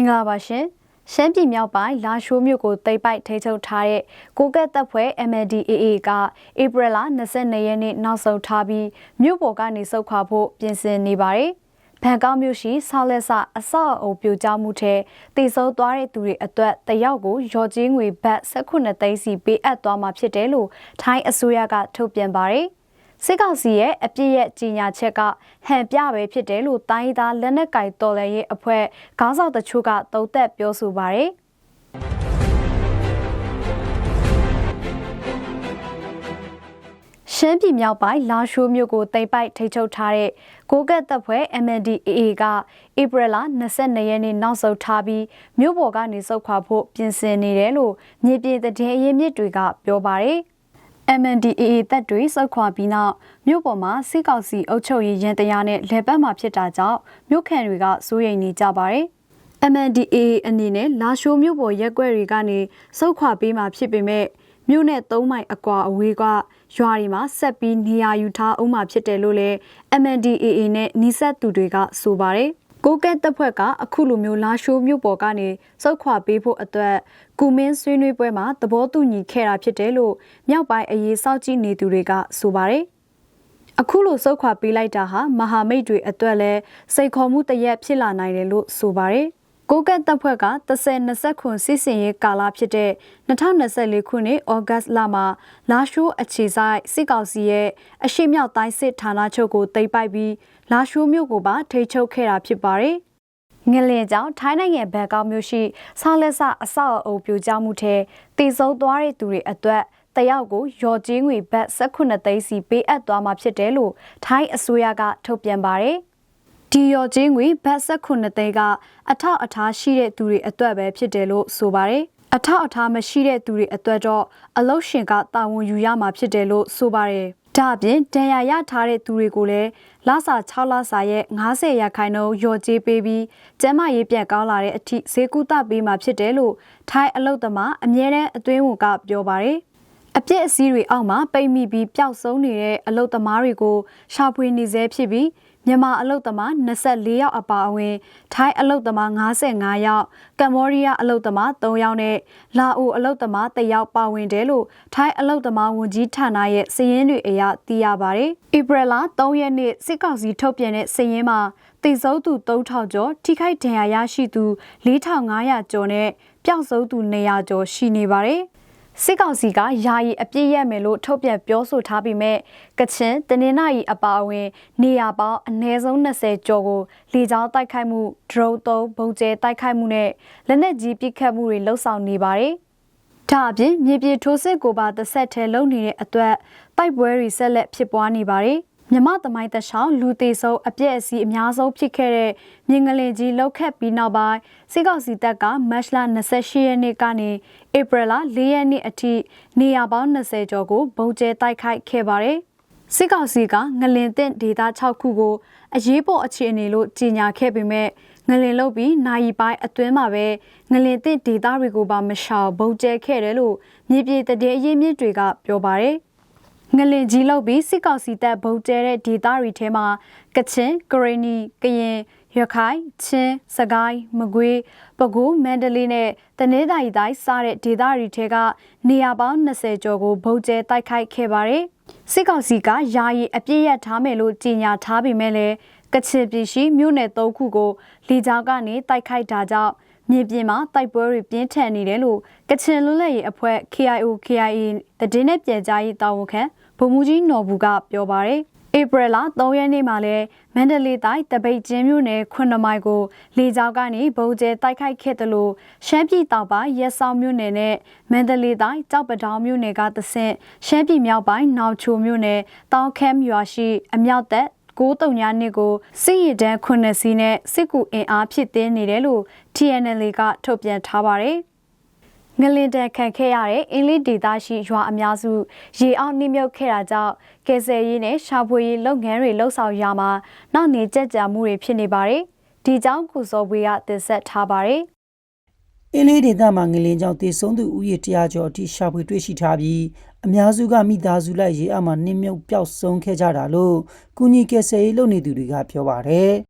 မင်္ဂလာပါရှင်ရှမ်းပြည်မြောက်ပိုင်းလာရှိုးမြို့ကိုတိတ်ပိုက်ထိချုပ်ထားတဲ့ကိုကက်တပ်ဖွဲ့ MNDAA ကဧပြီလ22ရက်နေ့နောက်ဆုံးထားပြီးမြို့ပေါ်ကနေစုခွာဖို့ပြင်ဆင်နေပါတယ်။ဘန်ကောက်မြို့ရှိဆောက်လက်ဆအဆောက်အအုံပြိုကျမှုထဲတည်ဆုံသွားတဲ့သူတွေအတွက်တယောက်ကိုရော်ချင်းငွေဘတ်18သိန်းစီပေးအပ်သွားမှာဖြစ်တယ်လို့ထိုင်းအစိုးရကထုတ်ပြန်ပါတယ်။ စစ်ကောင်စီရဲ့အပြစ်ရဲ့ကြီးညာချက်ကဟန်ပြပဲဖြစ်တယ်လို့တိုင်းသားလက်နက်ကင်တော်လှန်ရေးအဖွဲ့ခေါင်းဆောင်တချို့ကသုံးသပ်ပြောဆိုပါတယ်ရှမ်းပြည်မြောက်ပိုင်းလာရှိုးမြို့ကိုတိမ်ပိုက်ထိချုပ်ထားတဲ့ကိုကက်တပ်ဖွဲ့ MNDAA ကဧပြီလ22ရက်နေ့နောက်ဆုံးထားပြီးမြို့ပေါ်ကနေစုခွာဖို့ပြင်ဆင်နေတယ်လို့မြေပြင်သတင်းအရင်းမြစ်တွေကပြောပါတယ်။ MNDAA တပ်တွေစုခွာပြီးနောက်မြို့ပေါ်မှာစစ်ကောင်စီအုပ်ချုပ်ရေးရန်တရားနဲ့လဲပတ်မှာဖြစ်တာကြောင့်မြို့ခံတွေကစိုးရိမ်နေကြပါတယ်။ MNDAA အနေနဲ့လာရှိုးမြို့ပေါ်ရက်ွက်တွေကနေစုခွာပေးမှာဖြစ်ပေမဲ့မြို့နဲ့၃မိုင်အကွာအဝေးကရွာတွေမှာဆက်ပြီးနေရာယူထားအောင်မှာဖြစ်တယ်လို့လည်း MNDAA နဲ့နှိစက်သူတွေကဆိုပါတယ်။ ကိုကဲတပ်ဖွဲ့ကအခုလိုမျိုးလာရှိုးမြို့ပေါ်ကနေစုတ်ခွာပေးဖို့အတွက်ကုမင်းဆွေးနွေးပွဲမှာသဘောတူညီခဲ့တာဖြစ်တယ်လို့မြောက်ပိုင်းအရေးစောင့်ကြည့်နေသူတွေကဆိုပါတယ်။အခုလိုစုတ်ခွာပေးလိုက်တာဟာမဟာမိတ်တွေအတွက်လည်းစိတ်ခေါ်မှုတရက်ဖြစ်လာနိုင်တယ်လို့ဆိုပါတယ်။ ကိုကတ်တပ်ဖွဲ့က30-20ခုစစ်စင်ရေးကာလဖြစ်တဲ့2024ခုနှစ်ဩဂတ်လမှာလာရှိုးအခြေဆိုင်စစ်ကောင်စီရဲ့အရှိမြောက်တိုင်းစစ်ဌာနချုပ်ကိုတိပ်ပိုက်ပြီးလာရှိုးမြို့ကိုပါထိချုပ်ခဲ့တာဖြစ်ပါတယ်။ငလင်ကြောင့်ထိုင်းနိုင်ငံဘန်ကောက်မြို့ရှိဆောင်းလက်ဆအဆောက်အအုံပြိုကျမှုထဲတည်ဆုံသွားတဲ့သူတွေအတွက်တယောက်ကိုရော်ကြီးငွေဘတ်18သိန်းစီပေးအပ်သွားမှာဖြစ်တယ်လို့ထိုင်းအစိုးရကထုတ်ပြန်ပါတယ်။ ဒီရော်ကျင်းငွေဘတ်ဆက်ခုနှစ်သိန်းကအထောက်အထားရှိတဲ့သူတွေအတွက်ပဲဖြစ်တယ်လို့ဆိုပါတယ်အထောက်အထားမရှိတဲ့သူတွေအတွက်တော့အလုတ်ရှင်ကတာဝန်ယူရမှာဖြစ်တယ်လို့ဆိုပါတယ်ဒါအပြင်တန်ရာရထားတဲ့သူတွေကိုလည်းလစာ6လစာရဲ့90ရာခိုင်နှုန်းလျော်ကြေးပေးပြီးကျန်းမာရေးပြန်ကောင်းလာတဲ့အထိဈေးကူတာပေးမှာဖြစ်တယ်လို့ထိုင်းအလုတ်သမားအမြဲတမ်းအတွင်းဝန်ကပြောပါတယ်အပြစ်အစည်းတွေအောက်မှာပိတ်မိပြီးပျောက်ဆုံးနေတဲ့အလုတ်သမားတွေကိုရှာဖွေနေဆဲဖြစ်ပြီး မြန်မာအလုတ်သမား24ယောက်အပါအဝင်ထိုင်းအလုတ်သမား55ယောက်ကမ္ဘောဒီးယားအလုတ်သမား3ယောက်နဲ့လာအိုအလုတ်သမား1ယောက်ပါဝင်တယ်လို့ထိုင်းအလုတ်သမားဝန်ကြီးဌာနရဲ့စာရင်းတွေအရသိရပါတယ်။ဧပြီလ3ရက်နေ့စစ်ကောင်စီထုတ်ပြန်တဲ့စာရင်းမှာတိစုံသူ3000ကျော်ထိခိုက်ဒဏ်ရာရရှိသူ4500ကျော်နဲ့ပျောက်ဆုံးသူ200ကျော်ရှိနေပါတယ်။ စစ်ကောင်စီကယာယီအပြည့်ရမယ်လို့ထုတ်ပြန်ပြောဆိုထားပေမဲ့ကချင်တနင်္လာရီအပါအဝင် နေရာပေါင်းအနည်းဆုံး20ကျော်ကိုလေကြောင်းတိုက်ခိုက်မှုဒရုန်းသုံးပုံကျဲတိုက်ခိုက်မှုနဲ့လက်နက်ကြီးပစ်ခတ်မှုတွေလှုပ်ဆောင်နေပါတယ်။ဒါအပြင်မြေပြင်ထိုးစစ်ကိုပါတစ်ဆက်ထဲလုပ်နေတဲ့အတွက်တိုက်ပွဲတွေဆက်လက်ဖြစ်ပွားနေပါတယ်။ မြမသမိုင်းတချောင်းလူသေးဆုံးအပြည့်အစည်းအများဆုံးဖြစ်ခဲ့တဲ့မြင်းငလင်ကြီးလောက်ခတ်ပြီးနောက်ပိုင်းစစ်ကောင်စီတပ်ကမတ်လ28ရက်နေ့ကနေဧပြီလ4ရက်နေ့အထိနေရာပေါင်း20ကျော်ကိုဗုံးကျဲတိုက်ခိုက်ခဲ့ပါတယ်။စစ်ကောင်စီကငလင်တင်ဒေသ6ခုကိုအရေးပေါ်အခြေအနေလို့ကြေညာခဲ့ပေမဲ့ငလင်လုတ်ပြီးနိုင်ပိုင်းအတွင်းမှာပဲငလင်တင်ဒေသတွေကိုပါမရှောင်ဗုံးကျဲခဲ့တယ်လို့မြေပြည်တည်အရေးမြစ်တွေကပြောပါတယ်။ ငလင်ကြီးလောက်ပြီးစစ်ကောင်စီတပ်ဗုံးကျဲတဲ့ဒေသတွေထဲမှာကချင်ကရင်နီကရင်ရခိုင်ချင်းစကိုင်းမကွေးပဲခူးမန္တလေးနဲ့တနင်္သာရီတိုင်းစတဲ့ဒေသတွေထဲကနေရာပေါင်း20ကျော်ကိုဗုံးကျဲတိုက်ခိုက်ခဲ့ပါတယ်စစ်ကောင်စီကယာယီအပြည့်ရထားမယ်လို့ကြေညာထားပေမဲ့လည်းကချင်ပြည်ရှိမြို့နယ်၃ခုကိုလေကြောင်းကနေတိုက်ခိုက်တာကြောင့်မြေပြင်မှာတိုက်ပွဲတွေပြင်းထန်နေတယ်လို့ကချင်လွတ်လပ်ရေးအဖွဲ့ KIO KIA တည်င်းနဲ့ပြန်ကြားရေးတာဝန်ခံ ဗိုလ်မှူးကြီးနော်ဘူးကပြောပါရယ်ဧပြီလ3ရက်နေ့မှာလဲမန္တလေးတိုင်းတပိတ်ကျင်းမြို့နယ်9မိုင်ကိုလေကြောင်းကနေဗုံးကျဲတိုက်ခိုက်ခဲ့တယ်လို့ရှမ်းပြည်တောင်ပိုင်းရဲဆောင်မြို့နယ်နဲ့မန္တလေးတိုင်းကြောက်ပတောင်မြို့နယ်ကသဆင့်ရှမ်းပြည်မြောက်ပိုင်းနောင်ချိုမြို့နယ်တောင်ခမ်းရွာရှိအမြောက်သက်9တုံညာနှစ်ကိုစစ်ရတန်း9စီးနဲ့စစ်ကူအင်အားဖြစ်တင်းနေတယ်လို့ TNL ကထုတ်ပြန်ထားပါတယ် ငလင်တန်ခံခဲ့ရတဲ့အင်းလေးဒေသရှိရွာအများစုရေအောက်နှိမ့်မြုပ်ခဲ့တာကြောင့်ကယ်ဆယ်ရေးနဲ့ရှာဖွေရေးလုပ်ငန်းတွေလှုပ်ဆောင်ရမှာနောက်နေကြက်ကြမှုတွေဖြစ်နေပါတယ်။ဒီကြောင့်ကုစောဘွေကတင်ဆက်ထားပါတယ်။အင်းလေးဒေသမှာငလင်ကြောင့်တည်ဆုံးသူဦးရေ100ကျော်အထိရှာဖွေတွေ့ရှိထားပြီးအများစုကမိသားစုလိုက်ရေအောက်မှာနှိမ့်မြုပ်ပျောက်ဆုံးခဲ့ကြတာလို့ကုညီကယ်ဆယ်ရေးလုပ်နေသူတွေကပြောပါတယ်။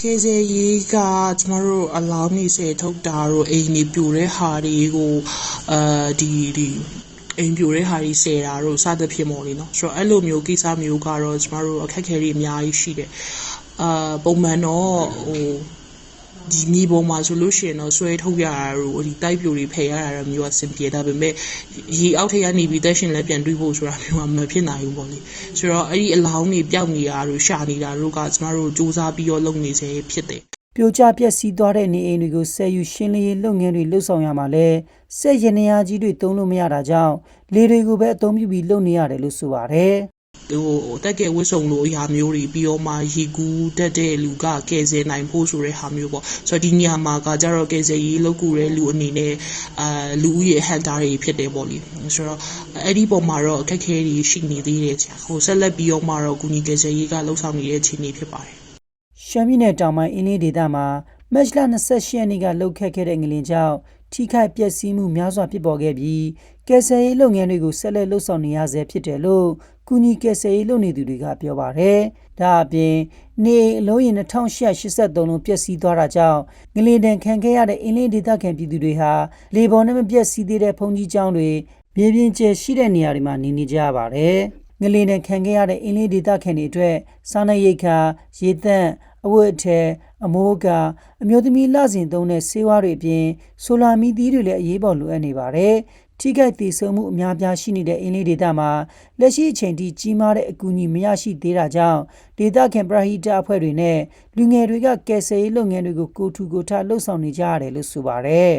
ကယ်ဆယ်ရေးက ကျမတို့ အလောင်းနေဆယ်ထုတ်တာတို့ အိမ်နေပြိုတဲ့ဟာတွေကိုအဲဒီဒီအိမ်ပြိုတဲ့ဟာတွေ ဆယ်တာတို့ စသဖြင့်ပေါ့လေနော် ဆိုတော့ အဲ့လိုမျိုး ကိစ္စမျိုးကတော့ ကျမတို့ အခက်အခဲတွေ အများကြီးရှိတယ်အာပုံမှန်တော့ဟို ဒီမြေပေါ်မှာဆိုလို့ရှိရင်တော့ဆွဲထုတ်ရတာတို့ဒီတိုက်ပြိုတွေဖယ်ရတာတော့မျိုးအဆင်ပြေဒါပေမဲ့ရေအောက်ထက်ကနေပြီးတက်ရှင်လည်းပြန်တွေးဖို့ဆိုတာမျိုးကမဖြစ်နိုင်ဘူးပေါ့လေဆိုတော့အဲ့ဒီအလောင်းတွေပျောက်နေတာတို့ရှာနေတာတို့ကကျမတို့စူးစမ်းပြီးတော့လုပ်နေစေဖြစ်တယ်ပြိုကျပျက်စီးသွားတဲ့နေအိမ်တွေကိုဆယ်ယူရှင်းလင်းရေးလုပ်ငန်းတွေလှုပ်ဆောင်ရမှာလဲစက်ရနေယာကြီးတွေတုံးလို့မရတာကြောင့်လေတွေကိုပဲအသုံးပြုပြီးလုပ်နေရတယ်လို့ဆိုပါတယ် ဟိုတက်ကဲဝစ်စုံလိုအရာမျိုးတွေပြီးတော့မှရေကူးတက်တဲ့လူကကယ်ဆယ်နိုင်ဖို့ဆိုတဲ့ဟာမျိုးပေါ့ဆိုတော့ဒီညမှာကကြတော့ကယ်ဆယ်ရေးလုပ်ကူတဲ့လူအနေနဲ့အာလူဦးရေဟန်တာတွေဖြစ်တယ်ပေါ့လေဆိုတော့အဲ့ဒီပုံမှာတော့အခက်အခဲတွေရှိနေသေးတယ်ဆရာဟိုဆက်လက်ပြီးတော့မှတော့ကုညီကယ်ဆယ်ရေးကလှုပ်ဆောင်နေတဲ့အခြေအနေဖြစ်ပါတယ်ရှမ်းပြည်နယ်တောင်ပိုင်းအင်းလေးဒေသမှာမတ်လ28ရက်နေ့ကလှုပ်ခတ်ခဲ့တဲ့ငလင်ကြောင့်ထိခိုက်ပျက်စီးမှုများစွာဖြစ်ပေါ်ခဲ့ပြီးကယ်ဆယ်ရေးလုပ်ငန်းတွေကိုဆက်လက်လှုပ်ဆောင်နေရဆဲဖြစ်တယ်လို့ ကုညီကယ်ဆယ်ရေးလုပ်နေသူတွေကပြောပါတယ်။ဒါအပြင်နေအိမ်အလုံးရင်2883လုံးပျက်စီးသွားတာကြောင့်ငလင်တန်ခံခဲ့ရတဲ့အင်းလေးဒေသခံပြည်သူတွေဟာလေပေါ်နဲ့မပျက်စီးသေးတဲ့ဘုံကြီးကျောင်းတွေမြေပြင်ကျယ်ရှိတဲ့နေရာတွေမှာနေနေကြရပါတယ်။ငလင်နဲ့ခံခဲ့ရတဲ့အင်းလေးဒေသခံတွေအတွက်စားနပ်ရိက္ခာရေသန့်အဝတ်အထည်အမိုးအကာအမျိုးသမီးလစဉ်သုံးတဲ့ဆေးဝါးတွေအပြင်ဆိုလာမီသီးတွေလည်းအရေးပေါ်လိုအပ်နေပါတယ်။ ထိခိုက်သေးဆုံးမှုအများပြားရှိနေတဲ့အင်းလေးဒေသမှာလက်ရှိအချိန်ထိကြီးမားတဲ့အကူအညီမရရှိသေးတာကြောင့်ဒေသခံပရဟိတအဖွဲ့တွေနဲ့လူငယ်တွေကကယ်ဆယ်ရေးလုပ်ငန်းတွေကိုကိုယ်ထူကိုယ်ထလှုပ်ဆောင်နေကြရတယ်လို့ဆိုပါတယ်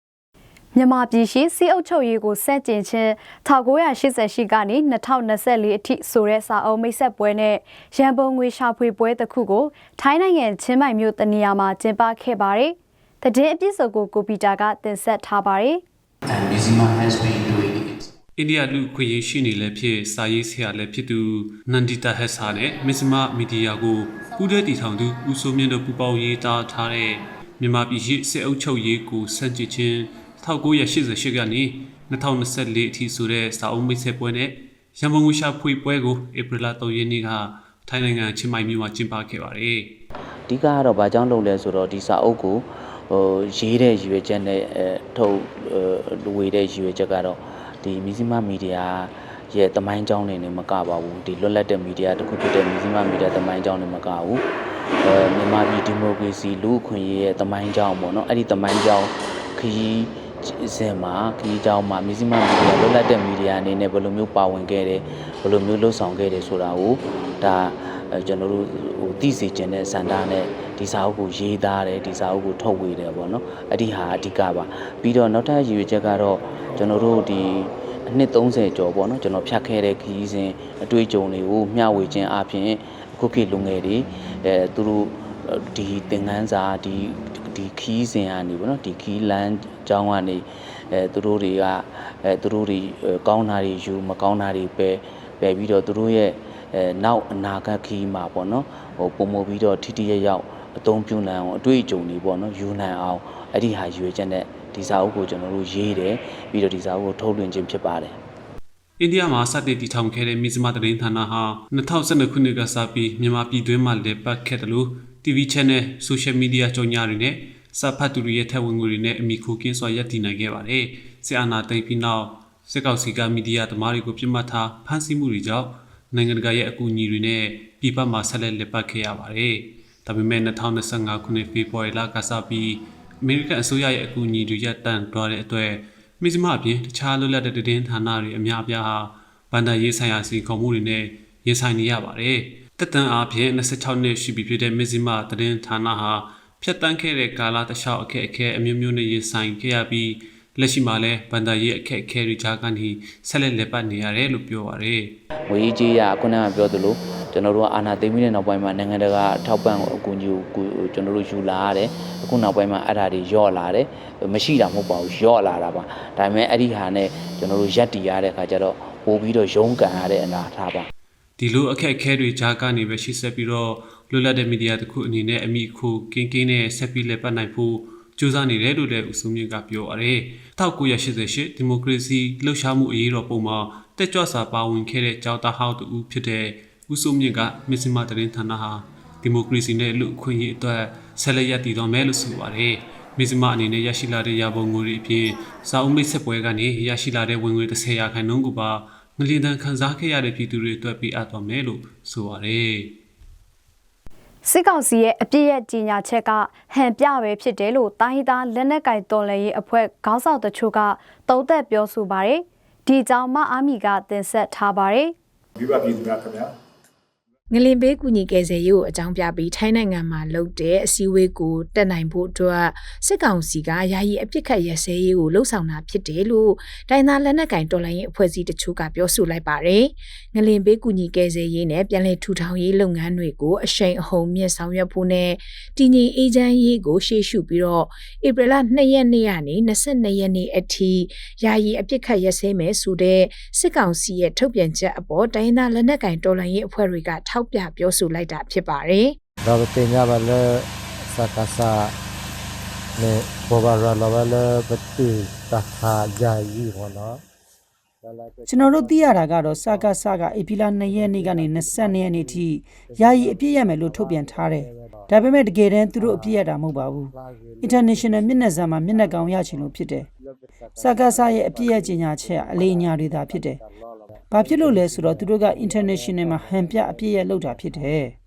။မြန်မာပြည်ရှိစီအုပ်ချုပ်ရေးကိုစက်ကျင်ချင်း1988ကနေ2024အထိဆိုတဲ့စာအုပ်မိတ်ဆက်ပွဲနဲ့ရန်ပုံငွေရှာဖွေပွဲတစ်ခုကိုထိုင်းနိုင်ငံချင်းမိုင်မြို့တနေရာမှာကျင်းပခဲ့ပါတယ်။တည်င်းအပြည့်စုံကိုကိုပီတာကတင်ဆက်ထားပါတယ်။ and Mizima has been doing it. အိန္ဒိယလူခွင့်ရေးရှိနေလည်းဖြစ်စာရေးဆရာလည်းဖြစ်သူနန္ဒီတာဟက်ဆာနဲ့မစ္စမမီဒီယာကိုပူးတွဲတည်ထောင်သူဦးစိုးမြင့်တို့ပူးပေါင်းရေးသားထားတဲ့မြန်မာပြည်ရှိစစ်အုပ်ချုပ်ရေးကိုစန့်ကျင်ခြင်း1988ကနေ2024အထိဆိုတဲ့စာအုပ်မိတ်ဆက်ပွဲနဲ့ရန်ကုန်ငွေရှာဖွေပွဲကိုဧပြီလ3ရက်နေ့ကထိုင်းနိုင်ငံချင်းမိုင်မြို့မှာကျင်းပခဲ့ပါတယ်။အဓိကကတော့ဘာကြောင့်လုပ်လဲဆိုတော့ဒီစာအုပ်ကို ဟိုရေးတဲ့ရည်ရွယ်ချက်နဲ့အဲထုတ်အဲဝေတဲ့ရည်ရွယ်ချက်ကတော့ဒီမီဇီမာမီဒီယာရဲ့တမိုင်းကြောင်းနေနဲ့မကပါဘူးဒီလွတ်လပ်တဲ့မီဒီယာတစ်ခုဖြစ်တဲ့မီဇီမာမီဒီယာတမိုင်းကြောင်းနေမကဘူးအဲမြန်မာပြည်ဒီမိုကရေစီလူ့အခွင့်အရေးရဲ့တမိုင်းကြောင်းပေါ့နော်အဲ့ဒီတမိုင်းကြောင်းခရီးစဉ်မှာခရီးကြောင်းမှာမီဇီမာမီဒီယာလွတ်လပ်တဲ့မီဒီယာအနေနဲ့ဘယ်လိုမျိုးပါဝင်ခဲ့တယ်ဘယ်လိုမျိုးလှုပ်ဆောင်ခဲ့တယ်ဆိုတာကိုဒါအဲ ကျွန်တော်တို့ဟိုသိစေချင်တဲ့စန္ဒနဲ့ဒီစာအုပ်ကိုရေးသားတယ်ဒီစာအုပ်ကိုထုတ်ဝေတယ်ပေါ့နော်အဲ့ဒီဟာအဓိကပါပြီးတော့နောက်ထပ်ရည်ရွယ်ချက်ကတော့ကျွန်တော်တို့ဒီအနှစ်30ကျော်ပေါ့နော်ကျွန်တော်ဖြတ်ခဲ့တဲ့ခရီးစဉ်အတွေ့အကြုံတွေကိုမျှဝေခြင်းအပြင်အခုခေတ်လူငယ်တွေအဲသူတို့ဒီသင်ခန်းစာဒီဒီခီးစဉ်ကနေပေါ့နော်ဒီခီးလန်းကျောင်းကနေအဲသူတို့တွေကအဲသူတို့တွေကောင်းတာတွေယူမကောင်းတာတွေပဲပယ်ပြီးတော့သူတို့ရဲ့ အဲနောက်အနာဂတ်ခီးမှာပေါ့နော်ဟိုပုံမပြီးတော့ထိထိရရောက်အသုံးပြုနိုင်အောင်အတွေ့အကြုံတွေပေါ့နော်ယူနိုင်အောင်အဲ့ဒီဟာရွေချက်နဲ့ဒီစာအုပ်ကိုကျွန်တော်တို့ရေးတယ်ပြီးတော့ဒီစာအုပ်ကိုထုတ်လွှင့်ခြင်းဖြစ်ပါတယ်အိန္ဒိယမှာစတင်တည်ထောင်ခဲ့တဲ့မြစ်စမသတင်းဌာနဟာ2012ခုနှစ်ကစပြီးမြန်မာပြည်တွင်းမှာလေပတ်ခဲ့တယ်လို့ TV Channel Social Media ကြော်ညာတွေနဲ့စာဖတ်သူတွေရဲ့ထက်ဝင်ငွေတွေနဲ့အမိခိုကင်းစွာရပ်တည်နိုင်ခဲ့ပါတယ်။စစ်အာဏာသိမ်းပြီးနောက်စစ်ကောင်စီကမီဒီယာသမားတွေကိုပြစ်မှတ်ထားဖမ်းဆီးမှုတွေကြောင့် နိုင်ငံတကာရဲ့အကူအညီတွေနဲ့ပြည်ပမှာဆက်လက်လက်ပတ်ခဲ့ရပါတယ်။ဒါပေမဲ့2025ခုနှစ်ဖေဖော်ဝါရီလကစပြီးအမေရိကန်အစိုးရရဲ့အကူအညီတွေရပ်တန့်သွားတဲ့အတွက်မိစမအပြင်တခြားလွတ်လပ်တဲ့သတင်းဌာနတွေအများအပြားဟာဗန်ဒါရေးဆိုင်ရာစီခေါ်မှုတွေနဲ့ရင်ဆိုင်နေရပါတယ်။တက်တန်အားဖြင့်26နှစ်ရှိပြီဖြစ်တဲ့မိစမသတင်းဌာနဟာဖြတ်တန်းခဲ့တဲ့ကာလတစ်လျှောက်အခက်အခဲအမျိုးမျိုးနဲ့ရင်ဆိုင်ခဲ့ရပြီး လက်ရှိမှာလည်းဗန်ဒါရေးအခက်အခဲတွေကြားကနေဆက်လက်လက်ပတ်နေရတယ်လို့ပြောပါရယ်ငွေကြီးကြီးရခုနကပြောသလိုကျွန်တော်တို့ကအာနာသိမ်းပြီးတဲ့နောက်ပိုင်းမှာနိုင်ငံတကာထောက်ပံ့အကူအညီကိုကျွန်တော်တို့ယူလာရတယ်အခုနောက်ပိုင်းမှာအဲ့ဒါတွေယော့လာတယ်မရှိတာမဟုတ်ပါဘူးယော့လာတာပါဒါပေမဲ့အဲ့ဒီဟာနဲ့ကျွန်တော်တို့ရက်တီရတဲ့အခါကျတော့ပို့ပြီးတော့ရုန်းကန်ရတဲ့အနာထားပါဒီလိုအခက်အခဲတွေကြားကနေပဲရှိဆက်ပြီးတော့လွတ်လပ်တဲ့မီဒီယာတစ်ခုအနေနဲ့အမိခိုကင်းကင်းနဲ့ဆက်ပြီးလက်ပတ်နိုင်ဖို့ ကြိုးစားနေတယ်လို့လည်းဦးစုမြင့်ကပြောပါရယ်1988ဒီမိုကရေစီလှုပ်ရှားမှုအရေးတော်ပုံမှာတက်ကြွစွာပါဝင်ခဲ့တဲ့ကြောက်သားဟောက်တူဖြစ်တဲ့ဦးစုမြင့်ကမစ္စမတရင်ဌာနဟာဒီမိုကရေစီနဲ့လူအခွင့်အရေးအတွက်ဆက်လက်ရည်တည်တော်မယ်လို့ဆိုပါတယ်။မြစ်စမအနေနဲ့ရရှိလာတဲ့ရပုံငွေတွေအပြင်စာအုပ်မိတ်ဆက်ပွဲကနေရရှိလာတဲ့ဝင်ငွေ30ရာခိုင်နှုန်းကိုပါငလျင်တန်ခန်းစားခဲ့ရတဲ့ပြည်သူတွေအတွက်ပေးအပ်တော်မယ်လို့ဆိုပါတယ်။ စစ်ကောင်စီရဲ့အပြစ်ရဲ့ကြီးညာချက်ကဟန်ပြပဲဖြစ်တယ်လို့တိုင်းဟီသားလက်နက်ကိုင်တော်လှန်ရေးအဖွဲ့ခေါင်းဆောင်တချို့ကတုံ့သက်ပြောဆိုပါတယ်။ဒီကြောင့်မအာမီကတင်ဆက်ထားပါတယ်။မိဘပြည်သူများခင်ဗျာ ငလင်ဘေးကူညီကယ်ဆယ်ရေးကိုအကြောင်းပြပြီးထိုင်းနိုင်ငံမှာလုပ်တဲ့အစည်းအဝေးကိုတက်နိုင်ဖို့အတွက်စစ်ကောင်စီကယာယီအပြစ်ခတ်ရစဲရေးကိုလှုံ့ဆော်တာဖြစ်တယ်လို့တိုင်သာလက်နက်ကင်တော်လှန်ရေးအဖွဲ့အစည်းတချို့ကပြောဆိုလိုက်ပါတယ်။ငလင်ဘေးကူညီကယ်ဆယ်ရေးနဲ့ပြည်내ထူထောင်ရေးလုပ်ငန်းတွေကိုအရှိန်အဟုန်မြင့်ဆောင်ရွက်ဖို့နဲ့တည်ငြိမ်အေးချမ်းရေးကိုရှေ့ရှုပြီးတော့ဧပြီလ2ရက်နေ့ကနေ22ရက်နေ့အထိယာယီအပြစ်ခတ်ရစဲမယ်ဆိုတဲ့စစ်ကောင်စီရဲ့ထုတ်ပြန်ချက်အပေါ်တိုင်းသားလက်နက်ကင်တော်လှန်ရေးအဖွဲ့တွေကထောက်ပြပြောဆိုလိုက်တာဖြစ်ပါတယ်ဒါပတင်ညာဘလစကာစာနေဘောဘာရလဘလပတိတခါဂျာယီဟောနော်ကျွန်တော်တို့သိရတာကတော့စကားစကားဧပြီလ2ရက်နေ့ကနေ22ရက်နေ့ထိယာယီအပြည့်ရမယ်လို့ထုတ်ပြန်ထားတယ်။ဒါပေမဲ့တကယ်တမ်းသူတို့အပြည့်ရတာမဟုတ်ပါဘူး။ International မျက်နှာစာမှာမျက်နှာကောင်ရချင်လို့ဖြစ်တယ်။စကားစရဲ့အပြည့်ရကြီးညာချက်ကအလေးအညာတွေသာဖြစ်တယ်။ ဘာဖြစ်လို့လဲဆိုတော့သူတို့က International မှာဟန်ပြအပြည့်ရလောက်တာဖြစ်တယ်။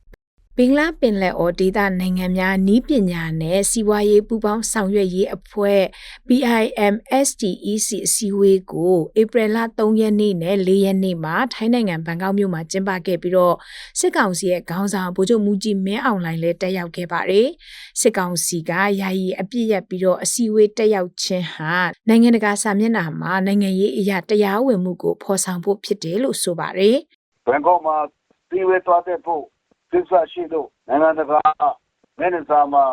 ဘင်္ဂလားပင်လယ်အော်ဒေသနိုင်ငံများနီးပညာနဲ့စီးပွားရေးပူးပေါင်းဆောင်ရွက်ရေးအဖွဲ့ BIMSTEC အစည်းအဝေးကိုဧပြီလ3ရက်နေ့နဲ့4ရက်နေ့မှာထိုင်းနိုင်ငံဘန်ကောက်မြို့မှာကျင်းပခဲ့ပြီးတော့စစ်ကောင်စီရဲ့ခေါင်းဆောင်ဗိုလ်ချုပ်မူကြီးမင်းအောင်လှိုင်လည်းတက်ရောက်ခဲ့ပါတယ်။စစ်ကောင်စီကယာယီအပြစ်ရက်ပြီးတော့အစည်းအဝေးတက်ရောက်ခြင်းဟာနိုင်ငံတကာစာမျက်နှာမှာနိုင်ငံရေးအရာတရားဝင်မှုကိုဖော်ဆောင်ဖို့ဖြစ်တယ်လို့ဆိုပါတယ်။ဘန်ကောက်မှာပြည်ဝဲသွားတဲ့ဖို့ သစ္စာရှိလို့နိုင်ငံတကာမင်းစာမှာ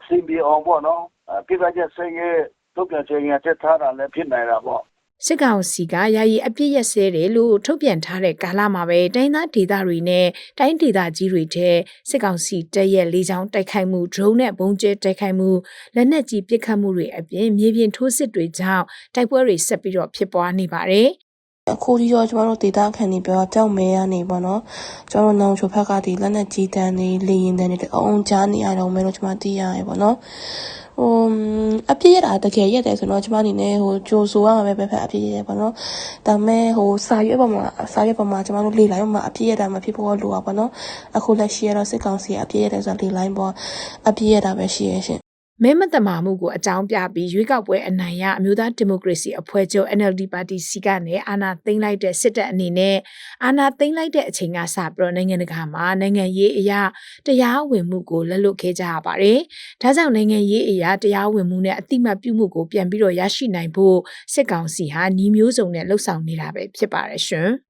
အစီအပြေအောင်ပေါ့နော်အပြစ်ကချက်ဆိုင်ရဲ့တုတ်ပြန်ချိန်ရတက်ထားတာလည်းဖြစ်နိုင်တာပေါ့စစ်ကောင်စီကယာယီအပြစ်ရက်စဲတယ်လို့ထုတ်ပြန်ထားတဲ့ကာလမှာပဲတိုင်းသားဒေသတွေနဲ့တိုင်းဒေသကြီးတွေထဲစစ်ကောင်စီတပ်ရဲ့လေကြောင်းတိုက်ခိုက်မှု drone နဲ့ဘုံကျဲတိုက်ခိုက်မှုလက်နက်ကြီးပစ်ခတ်မှုတွေအပြင်မြေပြင်ထိုးစစ်တွေကြောင့်တိုက်ပွဲတွေဆက်ပြီးတော့ဖြစ်ပွားနေပါတယ် အခုဒီရောကျမတို့ဒေတာခန်နေပြောကြောက်မဲရနေပေါ့နော် ကျမတို့ နောင်ချိုဖက်ကဒီလက်နဲ့ကြီးတန်းနေလေရင်တန်းနေအုံကြားနေရတော့မဲလို့ ကျမ သိရရပေါ့နော်ဟိုအပြည့်ရတာ တကယ်ရက်တယ်ဆိုတော့ ကျမအနေနဲ့ဟိုကြိုဆိုရမှာပဲပဲဖက်အပြည့်ရပေါ့နော် ဒါမဲ့ဟိုစာရွက်ပေါ်မှာစာရွက်ပေါ်မှာ ကျမတို့ လေလိုင်းပေါ်မှာ အပြည့်ရတာ မဖြစ်ဖို့လိုပါပေါ့နော် အခုလက်ရှိရတော့ စစ်ကောင်စီအပြည့်ရတယ်ဆိုတော့လေလိုင်းပေါ်အပြည့်ရတာပဲ ရှိရရှင် မဲမတမာမှုကိုအကြောင်းပြပြီးရွေးကောက်ပွဲအနိုင်ရအမျိုးသားဒီမိုကရေစီအဖွဲ့ချုပ် NLD ပါတီစီကနေအာဏာသိမ်းလိုက်တဲ့စစ်တပ်အနေနဲ့အာဏာသိမ်းလိုက်တဲ့အချိန်ကစပြီးတော့နိုင်ငံတကာမှာနိုင်ငံရေးအရာတရားဝင်မှုကိုလက်လွတ်ခဲ့ကြရပါတယ်။ဒါကြောင့်နိုင်ငံရေးအရာတရားဝင်မှုနဲ့အတိမတ်ပြုမှုကိုပြန်ပြီးတော့ရရှိနိုင်ဖို့စစ်ကောင်စီဟာနှီးမျိုးစုံနဲ့လှုပ်ဆောင်နေတာပဲဖြစ်ပါတယ်ရှင်။